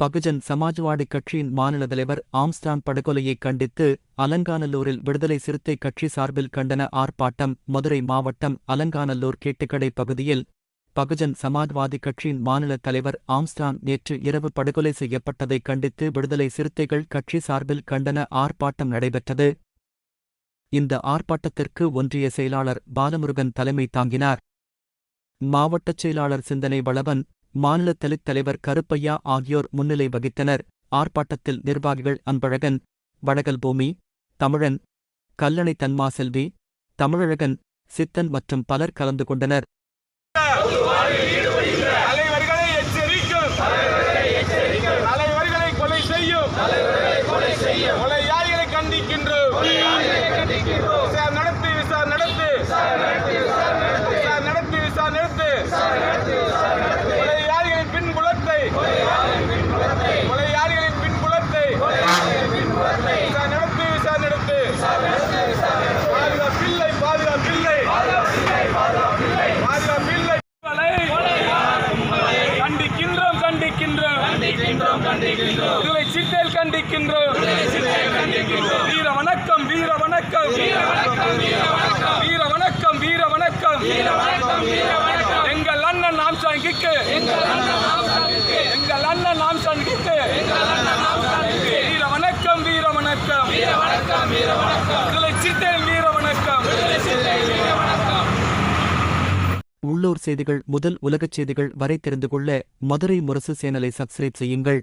பகுஜன் சமாஜ்வாடி கட்சியின் மாநில தலைவர் ஆம்ஸ்டாங் படுகொலையை கண்டித்து அலங்காநல்லூரில் விடுதலை சிறுத்தை கட்சி சார்பில் கண்டன ஆர்ப்பாட்டம் மதுரை மாவட்டம் அலங்காநல்லூர் கேட்டுக்கடை பகுதியில் பகுஜன் சமாஜ்வாதி கட்சியின் மாநில தலைவர் ஆம்ஸ்டாங் நேற்று இரவு படுகொலை செய்யப்பட்டதை கண்டித்து விடுதலை சிறுத்தைகள் கட்சி சார்பில் கண்டன ஆர்ப்பாட்டம் நடைபெற்றது. இந்த ஆர்ப்பாட்டத்திற்கு ஒன்றிய செயலாளர் பாலமுருகன் தலைமை தாங்கினார். மாவட்டச் செயலாளர் சிந்தனை வளவன் மாநில தலித் தலைவர் கருப்பையா ஆகியோர் முன்னிலை வகித்தனர். ஆர்ப்பாட்டத்தில் நிர்வாகிகள் அன்பழகன் வடகல் பூமி தமிழன் கல்லணை தன்மாசெல்வி தமிழழகன் சித்தன் மற்றும் பலர் கலந்து கொண்டனர். கொலை கண்டிக்கின்றோம். விடுதலை சிறுத்தைகள் கண்டிக்கின்றோம். வீர வணக்கம் வீர வணக்கம். வீர வணக்கம் வீர வணக்கம். எங்கள் அண்ணன் ஆம்சாங்கிக்கு எங்கள் அண்ணன் ஆம்சாங்கிக்கு வீர வணக்கம் வீர வணக்கம். விடுதலை சிறுத்தைகள் வீர வணக்கம். உள்ளூர் செய்திகள் முதல் உலகச் செய்திகள் வரை தெரிந்து கொள்ள மதுரை முரசு சேனலை சப்ஸ்கிரைப் செய்யுங்கள்.